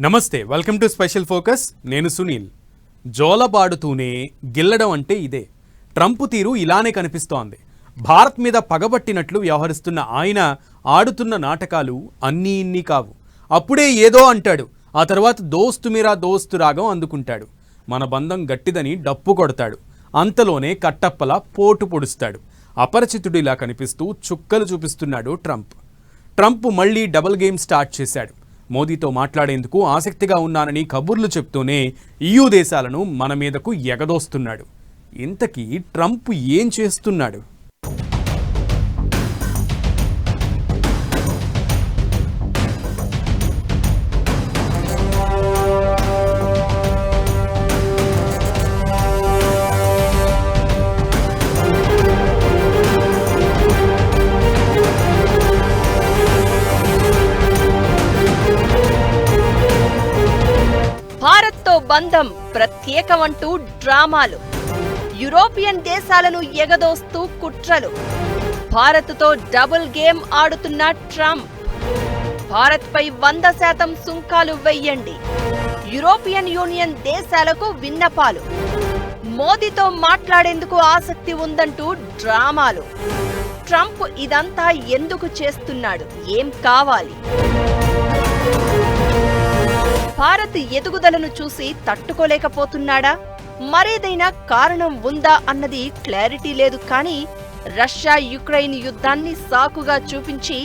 నమస్తే welcome to special focus. నేను సునీల్. జోలబాడుతూనే గిల్లడం అంటే ఇదే. ట్రంప్ తీరు ఇలానే కనిపిస్తోంది. భారత్ మీద పగబట్టినట్లు వ్యవహరిస్తున్న ఆయన ఆడుతున్న నాటకాలు అన్నీ ఇన్ని కావు. అప్పుడే ఏదో అంటాడు. ఆ తర్వాత దోస్తు మీరా దోస్తు రాగం అందుకుంటాడు. మన బంధం గట్టిదని డప్పు కొడతాడు. అంతలోనే కట్టప్పలా పోటు పొడుస్తాడు. అపరిచితుడిలా కనిపిస్తూ చుక్కలు చూపిస్తున్నాడు ట్రంప్. ట్రంప్ మళ్ళీ డబుల్ గేమ్ స్టార్ట్ చేశాడు. మోదీతో మాట్లాడేందుకు ఆసక్తిగా ఉన్నానని కబుర్లు చెప్తూనే ఈయూ దేశాలను మన మీదకు ఎగదోస్తున్నాడు. ఇంతకీ ట్రంప్ ఏం చేస్తున్నాడు? బంధం ప్రత్యేకమంటూ డ్రామాలు. యూరోపియన్ దేశాలను ఎగదోస్తూ కుట్రలు. భారత్తో డబుల్ గేమ్ ఆడుతున్న ట్రంప్. భారత్పై వంద శాతం సుంకాలు వెయ్యండి. యూరోపియన్ యూనియన్ దేశాలకు విన్నపాలు. మోదీతో మాట్లాడేందుకు ఆసక్తి ఉందంటూ డ్రామాలు. ట్రంప్ ఇదంతా ఎందుకు చేస్తున్నాడు? ఏం కావాలి? భారత్ ఎదుగుదలను చూసి తట్టుకోలేకపోతున్నాడా? మరేదైనా కారణం ఉందా అన్నది క్లారిటీ లేదు కానీ రష్యా యుక్రెయిన్ యుద్ధాన్ని సాకుగా చూపించి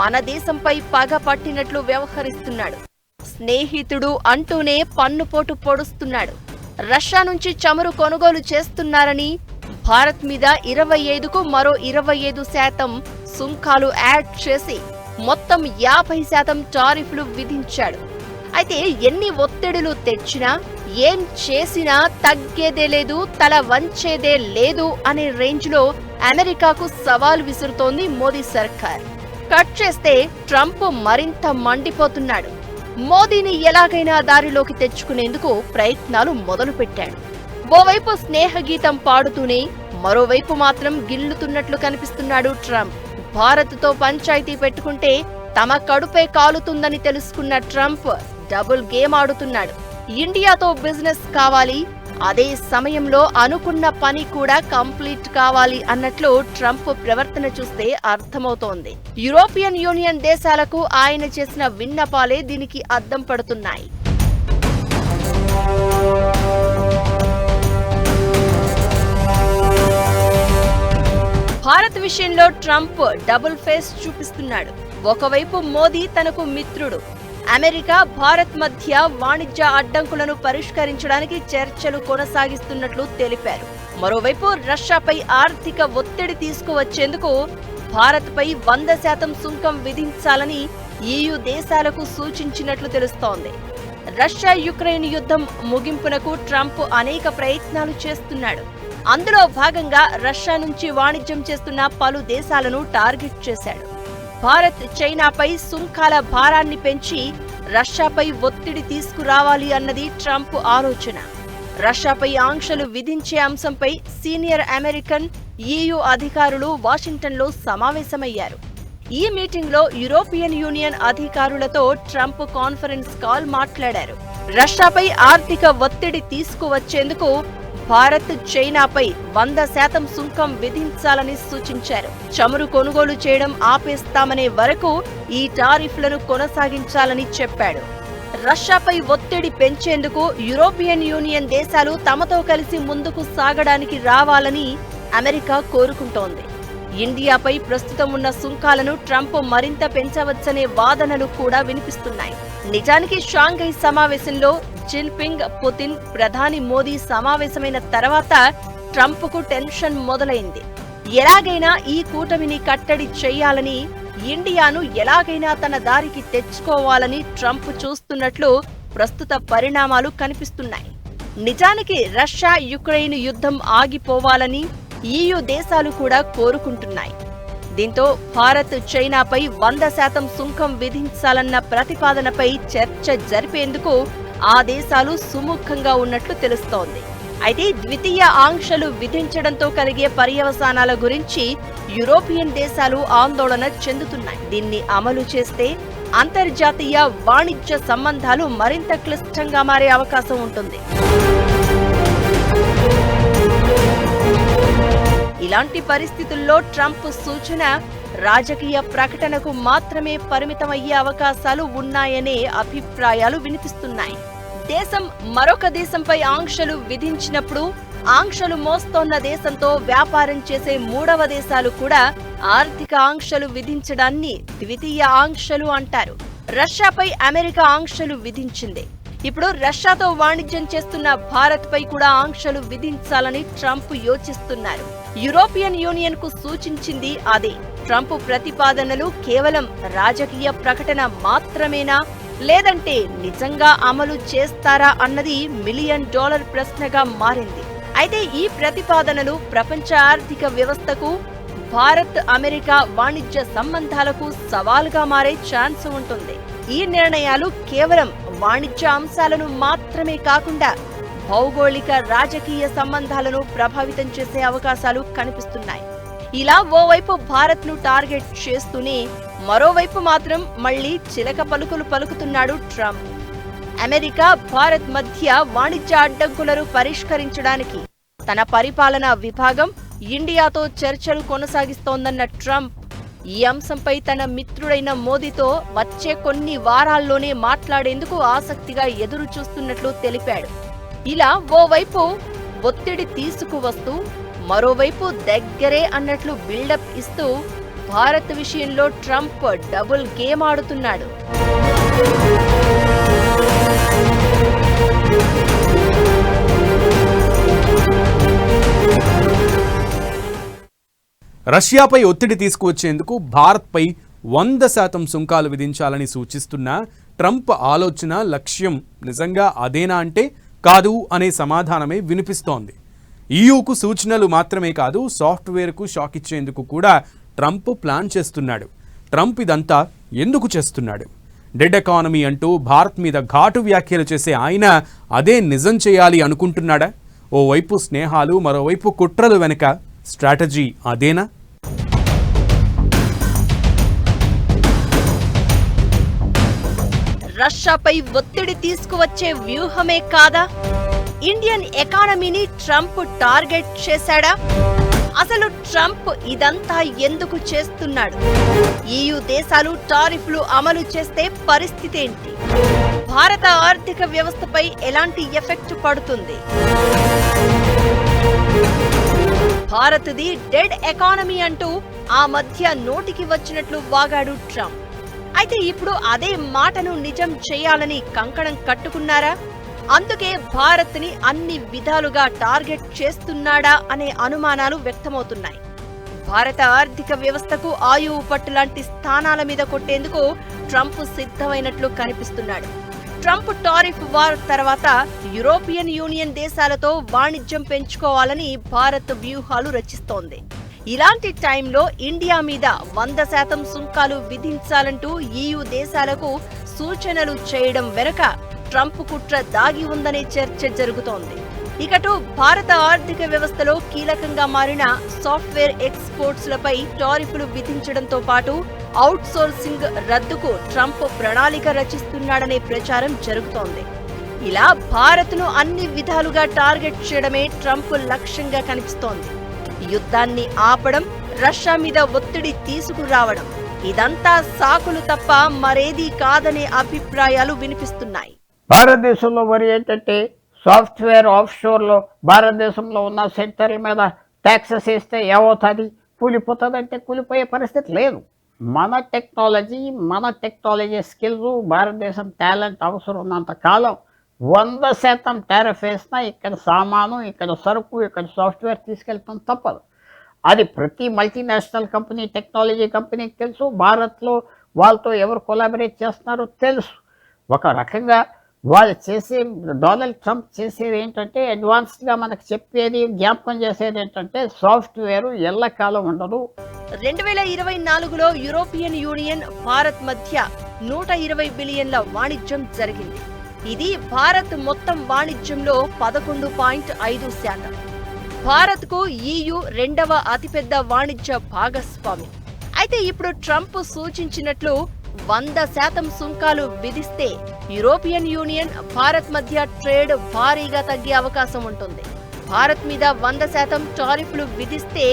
మన దేశంపై పగ పట్టినట్లు వ్యవహరిస్తున్నాడు. స్నేహితుడు అంటూనే పన్నుపోటు పొడుస్తున్నాడు. రష్యా నుంచి చమురు కొనుగోలు చేస్తున్నారని భారత్ మీద ఇరవై ఐదుకు మరో ఇరవై ఐదు శాతం సుంకాలు యాడ్ చేసి మొత్తం యాభై శాతం టారిఫ్లు విధించాడు. అయితే ఎన్ని ఒత్తిడులు తెచ్చినా ఏం చేసినా తగ్గేదే లేదు తల వంచేదే లేదు అనే రేంజ్లో అమెరికాకు సవాల్ విసురుతోంది మోదీ సర్కార్. కట్ చేస్తే ట్రంప్ మరింత మండిపోతున్నాడు. మోదీని ఎలాగైనా దారిలోకి తెచ్చుకునేందుకు ప్రయత్నాలు మొదలుపెట్టాడు. ఓవైపు స్నేహగీతం పాడుతూనే మరోవైపు మాత్రం గిల్లుతున్నట్లు కనిపిస్తున్నాడు ట్రంప్. భారత్తో పంచాయతీ పెట్టుకుంటే తమ కడుపే కాలుతుందని తెలుసుకున్న ట్రంప్ డబుల్ గేమ్ ఆడుతున్నాడు. ఇండియాతో బిజినెస్ కావాలి అదే సమయంలో అనుకున్న పని కూడా కంప్లీట్ కావాలి అన్నట్లు ట్రంప్ ప్రవర్తన చూస్తే అర్థమవుతోంది. యూరోపియన్ యూనియన్ దేశాలకు ఆయన చేసిన విన్నపాలే దీనికి అద్దం పడుతున్నాయి. భారత్ విషయంలో ట్రంప్ డబుల్ ఫేస్ చూపిస్తున్నాడు. ఒకవైపు మోదీ తనకు మిత్రుడు అమెరికా భారత్ మధ్య వాణిజ్య అడ్డంకులను పరిష్కరించడానికి చర్చలు కొనసాగిస్తున్నట్లు తెలిపారు. మరోవైపు రష్యాపై ఆర్థిక ఒత్తిడి తీసుకువచ్చేందుకు భారత్పై వంద శాతం సుంకం విధించాలని ఈయు దేశాలకు సూచించినట్లు తెలుస్తోంది. రష్యా యుక్రెయిన్ యుద్ధం ముగింపునకు ట్రంప్ అనేక ప్రయత్నాలు చేస్తున్నాడు. అందులో భాగంగా రష్యా నుంచి వాణిజ్యం చేస్తున్న పలు దేశాలను టార్గెట్ చేశాడు. భారత్ చైనాపై సుంకాల భారాన్ని పెంచి రష్యాపై ఒత్తిడి తీసుకురావాలి అన్నది ట్రంప్ ఆలోచన. రష్యాపై ఆంక్షలు విధించే అంశంపై సీనియర్ అమెరికన్ ఈయూ అధికారులు వాషింగ్టన్లో సమావేశమయ్యారు. ఈ మీటింగ్లో యూరోపియన్ యూనియన్ అధికారులతో ట్రంప్ కాన్ఫరెన్స్ కాల్ మాట్లాడారు. రష్యాపై ఆర్థిక ఒత్తిడి తీసుకువచ్చేందుకు భారత్ చైనాపై వంద శాతం సుంకం విధించాలని సూచించారు. చమురు కొనుగోలు చేయడం ఆపేస్తామనే వరకు ఈ టారిఫ్లను కొనసాగించాలని చెప్పాడు. రష్యాపై ఒత్తిడి పెంచేందుకు యూరోపియన్ యూనియన్ దేశాలు తమతో కలిసి ముందుకు సాగడానికి రావాలని అమెరికా కోరుకుంటోంది. ఇండియాపై ప్రస్తుతం ఉన్న సుంకాలను ట్రంప్ మరింత పెంచవచ్చనే వాదనలు కూడా వినిపిస్తున్నాయి. నిజానికి షాంఘై సమావేశంలో జిన్పింగ్ పుతిన్ ప్రధాని మోదీ సమావేశమైన తర్వాత ట్రంప్కు టెన్షన్ మొదలైంది. ఎలాగైనా ఈ కూటమిని కట్టడి చేయాలని ఇండియాను ఎలాగైనా తన దారికి తెచ్చుకోవాలని ట్రంప్ చూస్తున్నట్లు ప్రస్తుత పరిణామాలు కనిపిస్తున్నాయి. నిజానికి రష్యా యుక్రెయిన్ యుద్ధం ఆగిపోవాలని ఈయు దేశాలు కూడా కోరుకుంటున్నాయి. దీంతో భారత్ చైనాపై వంద శాతం సుంకం విధించాలన్న ప్రతిపాదనపై చర్చ జరిపేందుకు ఆ దేశాలు సుముఖంగా ఉన్నట్లు తెలుస్తోంది. అయితే ద్వితీయ ఆంక్షలు విధించడంతో కలిగే పర్యవసానాల గురించి యూరోపియన్ దేశాలు ఆందోళన చెందుతున్నాయి. దీన్ని అమలు చేస్తే అంతర్జాతీయ వాణిజ్య సంబంధాలు మరింత క్లిష్టంగా మారే అవకాశం ఉంటుంది. ఇలాంటి పరిస్థితుల్లో ట్రంప్ సూచన రాజకీయ ప్రకటనకు మాత్రమే పరిమితమయ్యే అవకాశాలు ఉన్నాయనే అభిప్రాయాలు వినిపిస్తున్నాయి. దేశం మరొక దేశంపై ఆంక్షలు విధించినప్పుడు ఆంక్షలు మోస్తోన్న దేశంతో వ్యాపారం చేసే మూడవ దేశాలు కూడా ఆర్థిక ఆంక్షలు విధించడాన్ని ద్వితీయ ఆంక్షలు అంటారు. రష్యాపై అమెరికా ఆంక్షలు విధించింది. ఇప్పుడు రష్యాతో వాణిజ్యం చేస్తున్న భారత్పై కూడా ఆంక్షలు విధించాలని ట్రంప్ యోచిస్తున్నారు. యూరోపియన్ యూనియన్కు సూచించింది అదే. ట్రంప్ ప్రతిపాదనలు కేవలం రాజకీయ ప్రకటన మాత్రమేనా? లేదంటే నిజంగా అమలు చేస్తారా అన్నది మిలియన్ డాలర్ ప్రశ్నగా మారింది. అయితే ఈ ప్రతిపాదనలు ప్రపంచ ఆర్థిక వ్యవస్థకు భారత్ అమెరికా వాణిజ్య సంబంధాలకు సవాల్గా మారే ఛాన్స్ ఉంటుంది. ఈ నిర్ణయాలు కేవలం వాణిజ్య అంశాలను మాత్రమే కాకుండా భౌగోళిక రాజకీయ సంబంధాలను ప్రభావితం చేసే అవకాశాలు కనిపిస్తున్నాయి. ఇలా ఓవైపు భారత్ను టార్గెట్ చేస్తూనే మరోవైపు మాత్రం మళ్ళీ చిలక పలుకులు పలుకుతున్నాడు ట్రంప్. అమెరికా భారత్ మధ్య వాణిజ్య అడ్డంకులను పరిష్కరించడానికి తన పరిపాలనా విభాగం ఇండియాతో చర్చలు కొనసాగిస్తోందన్న ట్రంప్ ఈ అంశంపై తన మిత్రుడైన మోదీతో వచ్చే కొన్ని వారాల్లోనే మాట్లాడేందుకు ఆసక్తిగా ఎదురు చూస్తున్నట్లు తెలిపాడు. ఇలా ఓవైపు ఒత్తిడి తీసుకువస్తూ మరోవైపు దగ్గరే అన్నట్లు బిల్డప్ ఇస్తూ భారత్ విషయంలో ట్రంప్ డబుల్ గేమ్ ఆడుతున్నాడు. రష్యాపై ఒత్తిడి తీసుకువచ్చేందుకు భారత్పై వంద శాతం సుంకాలు విధించాలని సూచిస్తున్న ట్రంప్ ఆలోచన లక్ష్యం నిజంగా అదేనా అంటే కాదు అనే సమాధానమే వినిపిస్తోంది. ఈయూకు సూచనలు మాత్రమే కాదు సాఫ్ట్వేర్కు షాక్ ఇచ్చేందుకు కూడా ట్రంప్ ప్లాన్ చేస్తున్నాడు. ట్రంప్ ఇదంతా ఎందుకు చేస్తున్నాడు? డెడ్ ఎకానమీ అంటూ భారత్ మీద ఘాటు వ్యాఖ్యలు చేసే ఆయన అదే నిజం చేయాలి అనుకుంటున్నాడా? ఓవైపు స్నేహాలు మరోవైపు కుట్రలు వెనుక స్ట్రాటజీ అదేనా? రష్యాపై ఒత్తిడి తీసుకువచ్చే వ్యూహమే కాదా? ఇండియన్ ఎకానమీని ట్రంప్ టార్గెట్ చేశాడా? అసలు ట్రంప్ ఇదంతా ఎందుకు చేస్తున్నాడు? ఈయు దేశాలు టారిఫ్లు అమలు చేస్తే పరిస్థితి ఏంటి? భారత ఆర్థిక వ్యవస్థపై ఎలాంటి ఎఫెక్ట్ పడుతుంది? భారత్ది డెడ్ ఎకానమీ అంటూ ఆ మధ్య నోటికి వచ్చినట్లు వాగాడు ట్రంప్. అయితే ఇప్పుడు అదే మాటను నిజం చేయాలని కంకణం కట్టుకున్నారా? అందుకే భారత్ని అన్ని విధాలుగా టార్గెట్ చేస్తున్నాడా అనే అనుమానాలు వ్యక్తమవుతున్నాయి. భారత ఆర్థిక వ్యవస్థకు ఆయువు పట్టు లాంటి స్థానాల మీద కొట్టేందుకు ట్రంప్ సిద్ధమైనట్లు కనిపిస్తున్నాడు. ట్రంప్ టారిఫ్ వార్ తర్వాత యూరోపియన్ యూనియన్ దేశాలతో వాణిజ్యం పెంచుకోవాలని భారత్ వ్యూహాలు రచిస్తోంది. ఇలాంటి టైంలో ఇండియా మీద వంద శాతం సుంకాలు విధించాలంటూ ఈయు దేశాలకు సూచనలు చేయడం వెనుక ట్రంప్ కుట్ర దాగి ఉందనే చర్చ జరుగుతోంది. ఇకటు భారత ఆర్థిక వ్యవస్థలో కీలకంగా మారిన సాఫ్ట్వేర్ ఎక్స్పోర్ట్స్ లపై టారిఫ్లు విధించడంతో పాటు అవుట్ సోర్సింగ్ రద్దుకు ట్రంప్ ప్రణాళిక రచిస్తున్నాడనే ప్రచారం జరుగుతోంది. ఇలా భారత్ను అన్ని విధాలుగా టార్గెట్ చేయడమే ట్రంప్ లక్ష్యంగా కనిపిస్తోంది. యుద్ధాన్ని ఆపడం రష్యా మీద ఒత్తిడి తీసుకురావడం ఇదంతా సాకులు తప్ప మరేదీ కాదనే అభిప్రాయాలు వినిపిస్తున్నాయి. భారతదేశంలో మరి ఏంటంటే సాఫ్ట్వేర్ ఆఫ్షోర్లో భారతదేశంలో ఉన్న సెక్టర్ల మీద ట్యాక్సెస్ వేస్తే ఏమవుతుంది? కూలిపోతుందంటే కూలిపోయే పరిస్థితి లేదు. మన టెక్నాలజీ మన టెక్నాలజీ స్కిల్స్ భారతదేశం టాలెంట్ అవసరం ఉన్నంత కాలం వంద శాతం టారిఫ్ వేసినా ఇక్కడ సామాను ఇక్కడ సరుకు ఇక్కడ సాఫ్ట్వేర్ తీసుకెళ్తాం తప్పదు. అది ప్రతి మల్టీనేషనల్ కంపెనీ టెక్నాలజీ కంపెనీకి తెలుసు. భారత్లో వాళ్ళతో ఎవరు కొలాబరేట్ చేస్తున్నారో తెలుసు. ఒక రకంగా వాళ్ళు చేసే డొనాల్డ్ ట్రంప్ చేసేది ఏంటంటే అడ్వాన్స్డ్గా మనకు చెప్పేది జ్ఞాపకం చేసేది ఏంటంటే సాఫ్ట్వేర్ ఎల్లకాలం ఉండదు. రెండు వేల ఇరవై నాలుగులో యూరోపియన్ యూనియన్ భారత్ మధ్య నూట ఇరవై బిలియన్ల వాణిజ్యం జరిగింది. ఇది భారత్ మొత్తం వాణిజ్యంలో పదకొండు పాయింట్ ఐదు శాతం. భారత్కు ఈయు రెండవ అతిపెద్ద వాణిజ్య భాగస్వామి. అయితే ఇప్పుడు ట్రంప్ సూచించినట్లు వంద శాతం సుంకాలు విధిస్తే యూరోపియన్ యూనియన్ భారత్ మధ్య ట్రేడ్ భారీగా తగ్గే అవకాశం ఉంటుంది. భారత్ మీద వంద శాతం టారిఫ్లు విధిస్తే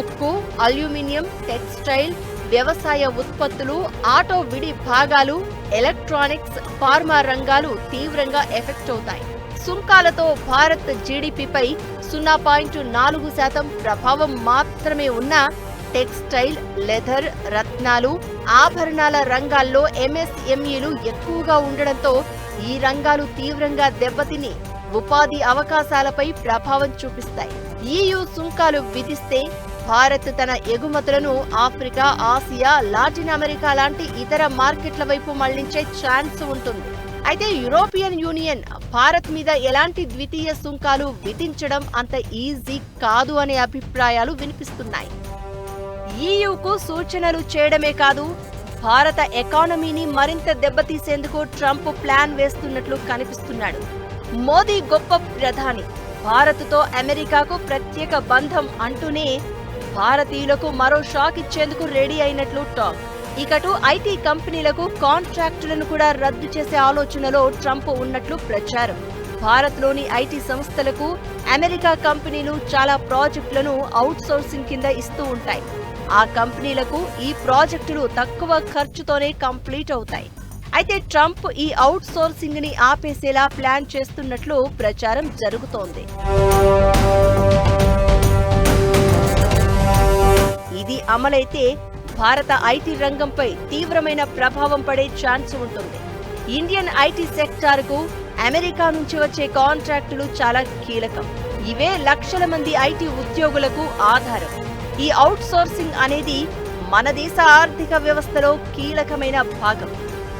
ఉక్కు అల్యూమినియం టెక్స్టైల్ వ్యవసాయ ఉత్పత్తులు ఆటో విడి భాగాలు ఎలక్ట్రానిక్స్ ఫార్మా రంగాలు తీవ్రంగా ఎఫెక్ట్ అవుతాయి. సుంకాలతో భారత్ జీడిపిపై సున్నా పాయింట్ నాలుగు శాతం ప్రభావం మాత్రమే ఉన్నా టెక్స్టైల్ లెదర్ రత్నాలు ఆభరణాల రంగాల్లో ఎంఎస్ఎంఈలు ఎక్కువగా ఉండడంతో ఈ రంగాలు తీవ్రంగా దెబ్బతిని ఉపాధి అవకాశాలపై ప్రభావం చూపిస్తాయి. ఈయు సుంకాలు విధిస్తే భారత్ తన ఎగుమతులను ఆఫ్రికా ఆసియా లాటిన్ అమెరికా లాంటి ఇతర మార్కెట్ల వైపు మళ్ళించే ఛాన్స్ ఉంటుంది. అయితే యూరోపియన్ యూనియన్ భారత్ మీద ఎలాంటి ద్వితీయ సుంకాలు విధించడం అంత ఈజీ కాదు అనే అభిప్రాయాలు వినిపిస్తున్నాయి. ఈయూకు సూచనలు చేయడమే కాదు భారత ఎకానమీని మరింత దెబ్బతీసేందుకు ట్రంప్ ప్లాన్ వేస్తున్నట్లు కనిపిస్తున్నాడు. మోదీ గొప్ప ప్రధాని. భారత్తో అమెరికాకు ప్రత్యేక బంధం అంటూనే భారతీయులకు మరో షాక్ ఇచ్చేందుకు రెడీ అయినట్లు టాక్. ఇకటు ఐటీ కంపెనీలకు కాంట్రాక్టులను కూడా రద్దు చేసే ఆలోచనలో ట్రంప్ ఉన్నట్లు ప్రచారం. భారత్లోని ఐటీ సంస్థలకు అమెరికా కంపెనీలు చాలా ప్రాజెక్టులను అవుట్ సోర్సింగ్ కింద ఇస్తూ ఉంటాయి. ఆ కంపెనీలకు ఈ ప్రాజెక్టులు తక్కువ ఖర్చుతోనే కంప్లీట్ అవుతాయి. అయితే ట్రంప్ ఈ అవుట్ సోర్సింగ్ని ఆపేసేలా ప్లాన్ చేస్తున్నట్లు ప్రచారం జరుగుతోంది. ఇది అమలైతే భారత ఐటీ రంగంపై తీవ్రమైన ప్రభావం పడే ఛాన్స్ ఉంటుంది. ఇండియన్ ఐటీ సెక్టార్కు అమెరికా నుంచి వచ్చే కాంట్రాక్టులు చాలా కీలకం. ఇవే లక్షల మంది ఐటీ ఉద్యోగులకు ఆధారం. ఈ అవుట్ సోర్సింగ్ అనేది మన దేశ ఆర్థిక వ్యవస్థలో కీలకమైన భాగం.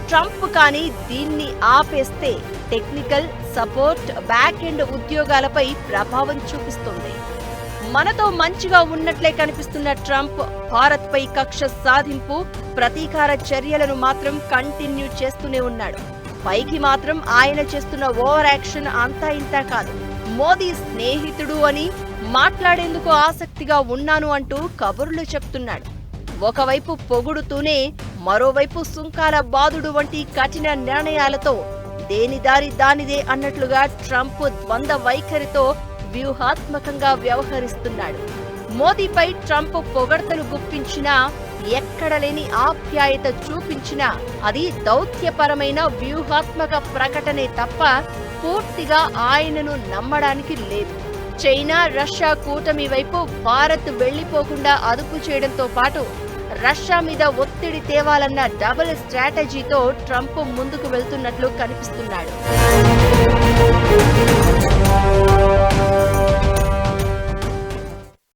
ట్రంప్ కానీ దీన్ని ఆపేస్తే టెక్నికల్ సపోర్ట్ బ్యాక్ ఎండ్ ఉద్యోగాలపై ప్రభావం చూపిస్తుంది. మనతో మంచిగా ఉన్నట్లే కనిపిస్తున్న ట్రంప్ భారత్ పై కక్ష సాధింపు ప్రతీకార చర్యలను మాత్రం కంటిన్యూ చేస్తూనే ఉన్నాడు. పైకి మాత్రం ఆయన చేస్తున్న ఓవర్ యాక్షన్ అంతా ఇంతా కాదు. మోదీ స్నేహితుడు అని మాట్లాడేందుకు ఆసక్తిగా ఉన్నాను అంటూ కబుర్లు చెప్తున్నాడు. ఒకవైపు పొగుడుతూనే మరోవైపు సుంకాల బాధుడు వంటి కఠిన నిర్ణయాలతో దేని దారి దానిదే అన్నట్లుగా ట్రంప్ ద్వంద్వ వైఖరితో వ్యూహాత్మకంగా వ్యవహరిస్తున్నాడు. మోదీపై ట్రంప్ పొగడ్తలు గుప్పించినా ఎక్కడ లేని ఆప్యాయత చూపించినా అది దౌత్యపరమైన వ్యూహాత్మక ప్రకటనే తప్ప పూర్తిగా ఆయనను నమ్మడానికి లేదు. చైనా రష్యా కూటమి వైపు భారత్ వెళ్ళిపోకుండా అదుపు చేయడంతో పాటు రష్యా మీద ఒత్తిడి తేవాలన్న డబుల్ స్ట్రాటజీతో ట్రంప్ ముందుకు వెళ్తున్నట్లు కనిపిస్తున్నాడు.